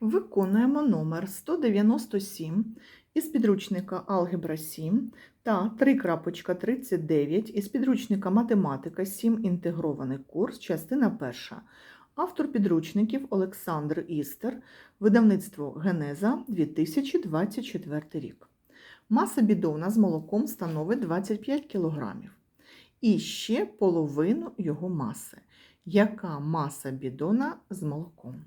Виконуємо номер 197 із підручника Алгебра 7 та 3.39 із підручника Математика 7. Інтегрований курс, частина перша. Автор підручників Олександр Істер, видавництво Генеза 2024 рік. Маса бідона з молоком становить 25 кг. І ще половину його маси. Яка маса бідона з молоком?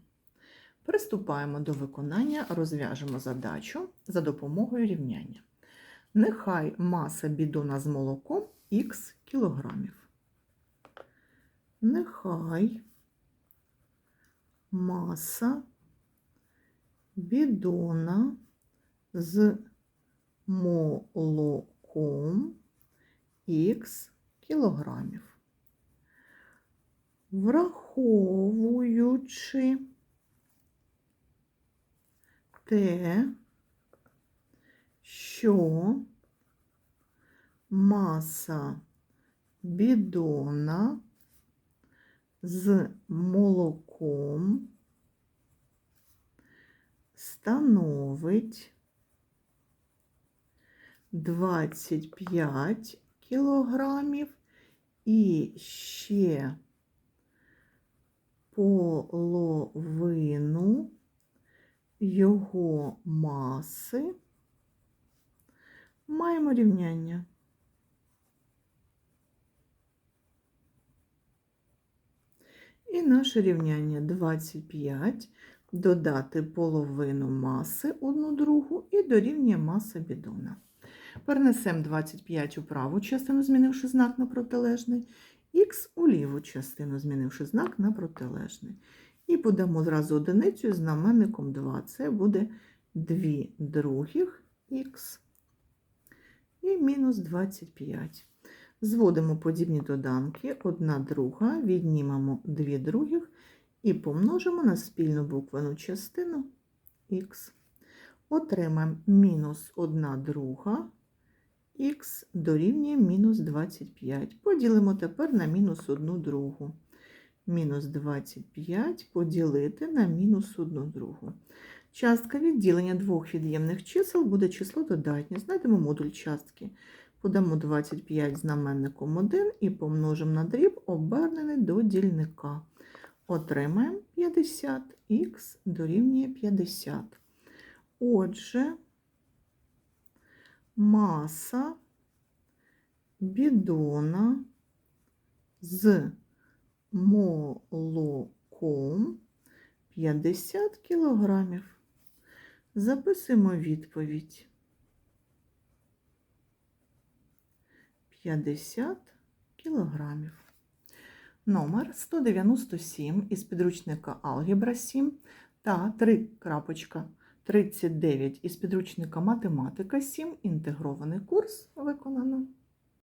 Приступаємо до виконання, розв'яжемо задачу за допомогою рівняння. Нехай маса бідона з молоком х кілограмів. Нехай маса бідона з молоком х кілограмів. Враховуючи те, що маса бідона з молоком становить 25 кілограмів і ще половину його маси маємо рівняння. І наше рівняння 25 додати половину маси одну другу і дорівнює маса бідона. Перенесемо 25 у праву частину, змінивши знак на протилежний, х у ліву частину, змінивши знак на протилежний. І подамо зразу одиницю з знаменником 2. Це буде 2 других х і мінус 25. Зводимо подібні доданки, одна друга, віднімемо 2 других і помножимо на спільну буквену частину х. Отримаємо мінус 1 друга х дорівнює мінус 25. Поділимо тепер на мінус 1 другу. Мінус 25 поділити на мінус 1 другу. Частка відділення двох від'ємних чисел буде число додатнє. Знайдемо модуль частки. Подамо 25 знаменником 1 і помножимо на дріб, обернений до дільника. Отримаємо 50, х дорівнює 50. Отже, маса бідона з молоком 50 кілограмів. Записуємо відповідь. 50 кілограмів. Номер 197 із підручника Алгебра 7 та 3.39 із підручника Математика 7. Інтегрований курс виконано.